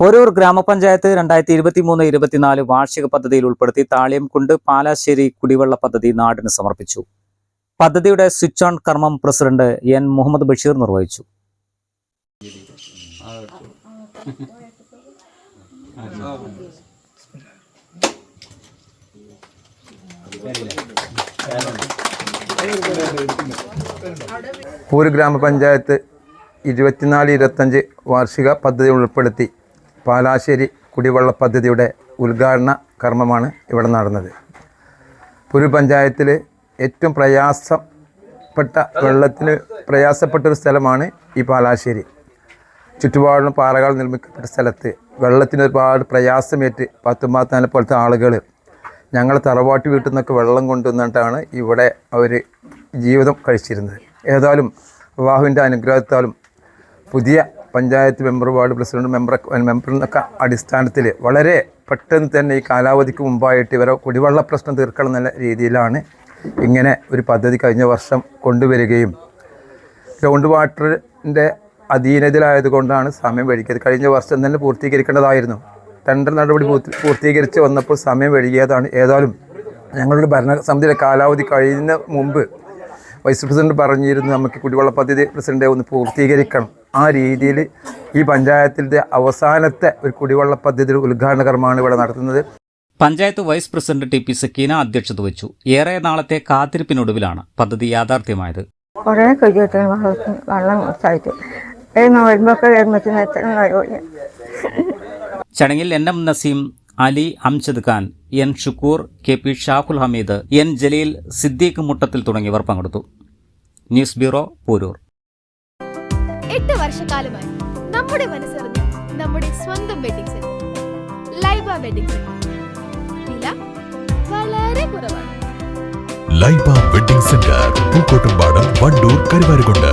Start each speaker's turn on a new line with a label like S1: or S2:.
S1: Porur ഗ്രാമപഞ്ചായത്ത് രണ്ടായിരത്തി ഇരുപത്തി മൂന്ന് ഇരുപത്തിനാല് വാർഷിക പദ്ധതിയിൽ ഉൾപ്പെടുത്തി താളിയം താളിയംകുണ്ട് പാലാശ്ശേരി കുടിവെള്ള പദ്ധതി നാടിന് സമർപ്പിച്ചു. പദ്ധതിയുടെ സ്വിച്ച് ഓൺ കർമ്മം പ്രസിഡന്റ് എൻ മുഹമ്മദ് ബഷീർ നിർവഹിച്ചു.
S2: പൂര് ഗ്രാമപഞ്ചായത്ത് ഇരുപത്തിനാല് ഇരുപത്തഞ്ച് വാർഷിക പദ്ധതി ഉൾപ്പെടുത്തി പാലാശ്ശേരി കുടിവെള്ള പദ്ധതിയുടെ ഉദ്ഘാടന കർമ്മമാണ് ഇവിടെ നടന്നത്. പുരു പഞ്ചായത്തിൽ ഏറ്റവും പ്രയാസപ്പെട്ട വെള്ളത്തിന് പ്രയാസപ്പെട്ടൊരു സ്ഥലമാണ് ഈ പാലാശ്ശേരി. ചുറ്റുപാടും പാറകൾ നിർമ്മിക്കപ്പെട്ട സ്ഥലത്ത് വെള്ളത്തിന് ഒരുപാട് പ്രയാസമേറ്റ് പത്തുമ്പാത്താനെ പോലത്തെ ആളുകൾ ഞങ്ങൾ തറവാട്ട് വീട്ടിൽ നിന്നൊക്കെ വെള്ളം കൊണ്ടുവന്നിട്ടാണ് ഇവിടെ അവർ ജീവിതം കഴിച്ചിരുന്നത്. ഏതായാലും അള്ളാഹുവിന്റെ അനുഗ്രഹത്താലും പുതിയ panchayat member ward president member member എന്നൊക്കെ അടിസ്ഥാനത്തിൽ വളരെ പെട്ടെന്ന് തന്നെ ഈ കാലാവധിക്ക് മുമ്പായിട്ട് ഇവരെ കുടിവെള്ള പ്രശ്നം തീർക്കണം എന്നുള്ള രീതിയിലാണ് ഇങ്ങനെ ഒരു പദ്ധതി കഴിഞ്ഞ വർഷം കൊണ്ടുവരികയും ഗ്രൗണ്ട് വാട്ടറിന്റെ അധീനതയിലായതുകൊണ്ടാണ് സമയം വഴിക്കിയത് കഴിഞ്ഞ വർഷം തന്നെ പൂർത്തീകരിക്കേണ്ടതായിരുന്നു. ടെൻഡർ നടപടി പൂർത്തി- പൂർത്തീകരിച്ച് വന്നപ്പോൾ സമയം വഴുകിയതാണ് ഏതായാലും ഞങ്ങളുടെ ഭരണസമിതിയുടെ കാലാവധി കഴിയുന്ന മുമ്പ് വൈസ് പ്രസിഡന്റ് പറഞ്ഞിരുന്നു നമുക്ക് കുടിവെള്ള പദ്ധതി പ്രസിഡന്റ് ഒന്ന് പൂർത്തീകരിക്കണം. ആ രീതിയിൽ ഈ പഞ്ചായത്തിന്റെ അവസാനത്തെ ഒരു കുടിവെള്ള പദ്ധതിയുടെ ഉദ്ഘാടന കർമ്മമാണ് ഇവിടെ നടത്തുന്നത്.
S1: Panchayat vice president T P Sakkeena അധ്യക്ഷത വഹിച്ചു. ഏറെ നാളത്തെ കാത്തിരിപ്പിനൊടുവിലാണ് പദ്ധതി യാഥാർത്ഥ്യമായത്.
S3: കുറേ വെള്ളം വരുമ്പോൾ എത്ര
S1: ചടങ്ങിൽ N M Naseem Ali Amjad Khan N Shukkoor K P Shahul Hameed N Jaleel Siddique Muttathil തുടങ്ങിയവർ പങ്കെടുത്തു. News bureau Porur.
S4: എട്ട് വർഷക്കാലമായി നമ്മുടെ മനസ്സറിഞ്ഞ് നമ്മുടെ സ്വന്തം wedding centre Laiba wedding centre വില വളരെ കുറവാണ്.
S5: Laiba wedding centre Pookkottumpadam Wandoor Karuvarakundu.